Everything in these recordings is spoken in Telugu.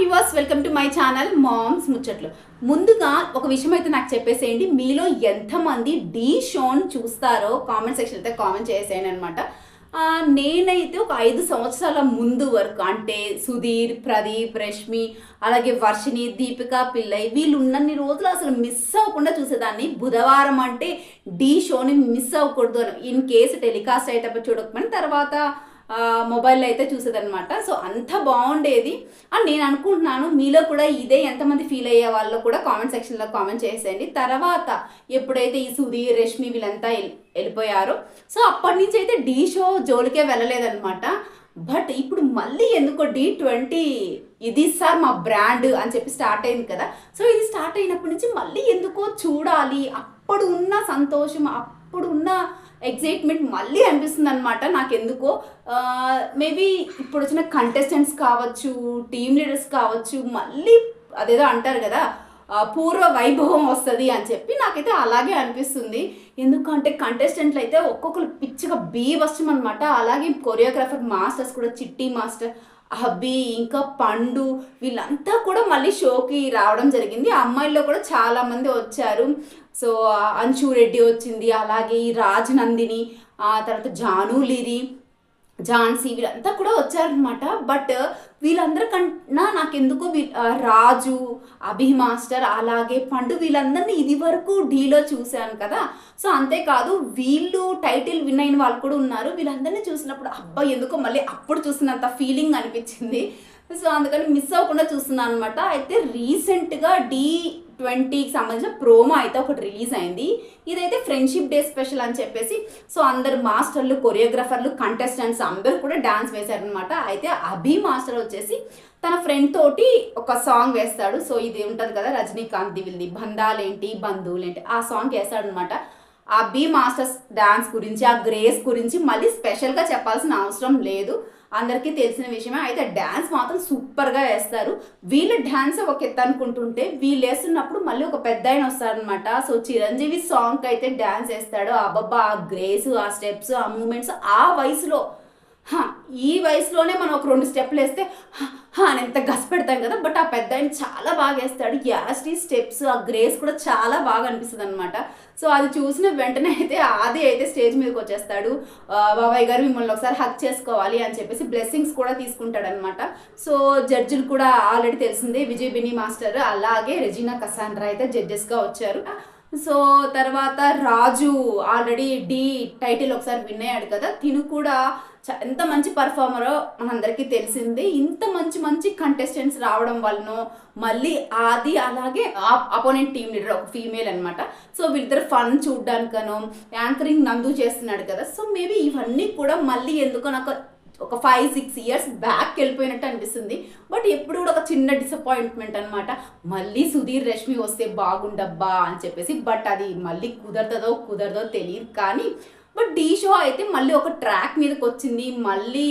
Viewers welcome to my channel moms ముచ్చట్లు ముందుగా ఒక విషయం అయితే నాకు చెప్పేసేయండి. మీలో ఎంతమంది డీ షోన్ చూస్తారో కామెంట్ సెక్షన్ అయితే కామెంట్ చేసేయండి అనమాట నేనైతే ఒక ఐదు సంవత్సరాల ముందు వరకు అంటే సుధీర్ ప్రదీప్ రష్మి అలాగే వర్షిని దీపిక పిల్లయ్ వీళ్ళు ఉన్నన్ని రోజులు అసలు మిస్ అవ్వకుండా చూసేదాన్ని. బుధవారం అంటే డీ షోని మిస్ అవ్వకూడదు అని. ఇన్ కేసు టెలికాస్ట్ అయ్యేటప్పుడు చూడకపోయిన తర్వాత మొబైల్లో అయితే చూసేదనమాట సో అంత బాగుండేది. అని నేను అనుకుంటున్నాను మీలో కూడా ఇదే ఎంతమంది ఫీల్ అయ్యే వాళ్ళు కూడా కామెంట్ సెక్షన్లో కామెంట్ చేసేయండి. తర్వాత ఎప్పుడైతే ఈ సుధీర్ రష్మి వీళ్ళంతా వెళ్ళి- వెళ్ళిపోయారో సో అప్పటి నుంచి అయితే డీ షో జోలికే వెళ్ళలేదనమాట బట్ ఇప్పుడు మళ్ళీ ఎందుకో డి ట్వంటీ ఇది సార్ మా బ్రాండ్ అని చెప్పి స్టార్ట్ అయింది కదా. సో ఇది స్టార్ట్ అయినప్పటి నుంచి మళ్ళీ ఎందుకో చూడాలి. అప్పుడు ఉన్న సంతోషం అప్పుడు ఉన్న ఎగ్జైట్మెంట్ మళ్ళీ అనిపిస్తుంది అనమాట నాకు ఎందుకో మేబీ ఇప్పుడు వచ్చిన కంటెస్టెంట్స్ కావచ్చు టీమ్ లీడర్స్ కావచ్చు మళ్ళీ అదేదో అంటారు కదా పూర్వ వైభవం వస్తుంది అని చెప్పి నాకైతే అలాగే అనిపిస్తుంది. ఎందుకంటే కంటెస్టెంట్లు అయితే ఒక్కొక్కరు పిచ్చిగా బీభత్సం అనమాట అలాగే కొరియోగ్రాఫర్ మాస్టర్స్ కూడా చిట్టి మాస్టర్ అభి ఇంకా పండు వీళ్ళంతా కూడా మళ్ళీ షోకి రావడం జరిగింది. ఆ అమ్మాయిల్లో కూడా చాలా మంది వచ్చారు. సో ఆ అంశు రెడ్డి వచ్చింది అలాగే ఈ రాజ్ నందిని ఆ తర్వాత జాను లిరి ఝాన్సీ వీళ్ళంతా కూడా వచ్చారనమాట బట్ వీళ్ళందరికన్నా నాకెందుకో వీ రాజు అభి మాస్టర్ అలాగే పండు వీళ్ళందరినీ ఇది వరకు డీలో చూశాను కదా. సో అంతేకాదు వీళ్ళు టైటిల్ విన్ అయిన వాళ్ళు కూడా ఉన్నారు. వీళ్ళందరినీ చూసినప్పుడు అబ్బాయి ఎందుకో మళ్ళీ అప్పుడు చూసినంత ఫీలింగ్ అనిపించింది. సో అందుకని మిస్ అవ్వకుండా చూస్తున్నాను అనమాట అయితే రీసెంట్గా డీ ట్వంటీకి సంబంధించిన ప్రోమో అయితే ఒకటి రిలీజ్ అయింది. ఇదైతే ఫ్రెండ్షిప్ డే స్పెషల్ అని చెప్పేసి సో అందరు మాస్టర్లు కొరియోగ్రాఫర్లు కంటెస్టెంట్స్ అందరూ కూడా డ్యాన్స్ వేశారనమాట అయితే అభి మాస్టర్ వచ్చేసి తన ఫ్రెండ్ తోటి ఒక సాంగ్ వేస్తాడు. సో ఇది ఉంటుంది కదా రజనీకాంత్ దివిల్ది బంధాలేంటి బంధువులేంటి ఆ సాంగ్ వేస్తాడనమాట ఆ బి మాస్టర్స్ డ్యాన్స్ గురించి ఆ గ్రేస్ గురించి మళ్ళీ స్పెషల్గా చెప్పాల్సిన అవసరం లేదు. అందరికీ తెలిసిన విషయమే. అయితే డ్యాన్స్ మాత్రం సూపర్గా వేస్తారు. వీళ్ళ డ్యాన్స్ ఒక ఎత్తు అనుకుంటుంటే వీళ్ళు వేస్తున్నప్పుడు మళ్ళీ ఒక పెద్ద ఆయన వస్తారనమాట సో చిరంజీవి సాంగ్కి అయితే డ్యాన్స్ వేస్తాడు. అబ్బబ్బా ఆ గ్రేస్ ఆ స్టెప్స్ ఆ మూమెంట్స్ ఆ వయసులో ఈ వయసులోనే మనం ఒక రెండు స్టెప్లు వేస్తే అని ఎంత గస్ పెడతాం కదా బట్ ఆ పెద్ద ఆయన చాలా బాగా వేస్తాడు. యాస్టీ స్టెప్స్ ఆ గ్రేస్ కూడా చాలా బాగా అనిపిస్తుంది అనమాట సో అది చూసిన వెంటనే అయితే ఆది అయితే స్టేజ్ మీదకి వచ్చేస్తాడు. బాబాయ్ గారు మిమ్మల్ని ఒకసారి హక్ చేసుకోవాలి అని చెప్పేసి బ్లెస్సింగ్స్ కూడా తీసుకుంటాడనమాట సో జడ్జిలు కూడా ఆల్రెడీ తెలిసిందే విజయ్ బిని మాస్టర్ అలాగే రెజీనా కసాండ్రా అయితే జడ్జెస్గా వచ్చారు. సో తర్వాత రాజు ఆల్రెడీ డి టైటిల్ ఒకసారి విన్ అయ్యాడు కదా తిను కూడా చ- ఎంత మంచి పర్ఫార్మరో మనందరికీ తెలిసింది. ఇంత మంచి మంచి కంటెస్టెంట్స్ రావడం వలన మళ్ళీ ఆది అలాగే అపోనెంట్ టీమ్ లీడర్ ఒక ఫీమేల్ అనమాట సో వీళ్ళిద్దరు ఫన్ చూడ్డానికనో యాంకరింగ్ నందు చేస్తున్నాడు కదా. సో మేబీ ఇవన్నీ కూడా మళ్ళీ ఎందుకో నాకు ఒక ఫైవ్ సిక్స్ ఇయర్స్ బ్యాక్ వెళ్ళిపోయినట్టు అనిపిస్తుంది. బట్ ఎప్పుడు కూడా ఒక చిన్న డిసప్పాయింట్మెంట్ అనమాట మళ్ళీ సుధీర్ రష్మి వస్తే బాగుండబ్బా అని చెప్పేసి బట్ అది మళ్ళీ కుదరదో కుదరదో తెలియదు కానీ బట్ ఢీ షో అయితే మళ్ళీ ఒక ట్రాక్ మీదకి వచ్చింది మళ్ళీ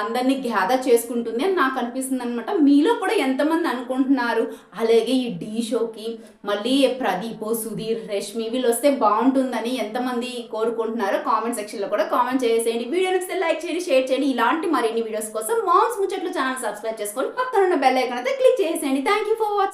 అందరినీ గ్యాదర్ చేసుకుంటుంది అని నాకు అనిపిస్తుంది అనమాట మీలో కూడా ఎంతమంది అనుకుంటున్నారు? అలాగే ఈ డీ షోకి మళ్ళీ ప్రదీప్ సుధీర్ రష్మి వీళ్ళు వస్తే బాగుంటుందని ఎంతమంది కోరుకుంటున్నారో కామెంట్ సెక్షన్లో కూడా కామెంట్ చేసేయండి. వీడియో నచ్చితే లైక్ చేయండి షేర్ చేయండి. ఇలాంటి మరిన్ని వీడియోస్ కోసం మామ్స్ ముచ్చట్లు ఛానల్ సబ్స్క్రైబ్ చేసుకొని పక్కన ఉన్న బెల్ ఐకాన్ అయితే క్లిక్ చేసేయండి. Thank you for watching